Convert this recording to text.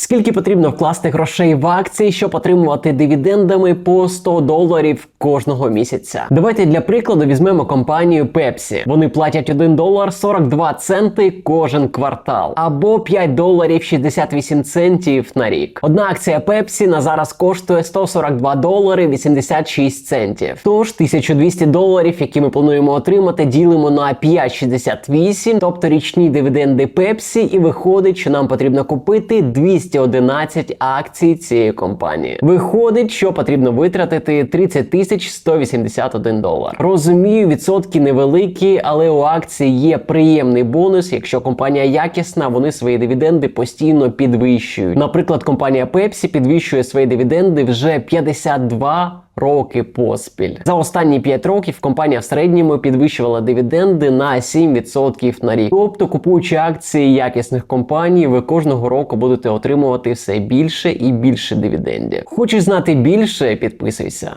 Скільки потрібно вкласти грошей в акції, щоб отримувати дивідендами по 100 доларів кожного місяця? Давайте для прикладу візьмемо компанію Pepsi. Вони платять 1 долар 42 центи кожен квартал, або 5 доларів 68 центів на рік. Одна акція Pepsi на зараз коштує 142 долари 86 центів. Тож 1200 доларів, які ми плануємо отримати, ділимо на 5,68, тобто річні дивіденди Pepsi, і виходить, що нам потрібно купити 211 акцій цієї компанії. Виходить, що потрібно витратити 30 тисяч 181 долар. Розумію, відсотки невеликі, але у акції є приємний бонус. Якщо компанія якісна, вони свої дивіденди постійно підвищують. Наприклад, компанія Pepsi підвищує свої дивіденди вже 52 роки поспіль. За останні 5 років компанія в середньому підвищувала дивіденди на 7% на рік. Тобто, купуючи акції якісних компаній, ви кожного року будете отримувати все більше і більше дивідендів. Хочеш знати більше? Підписуйся.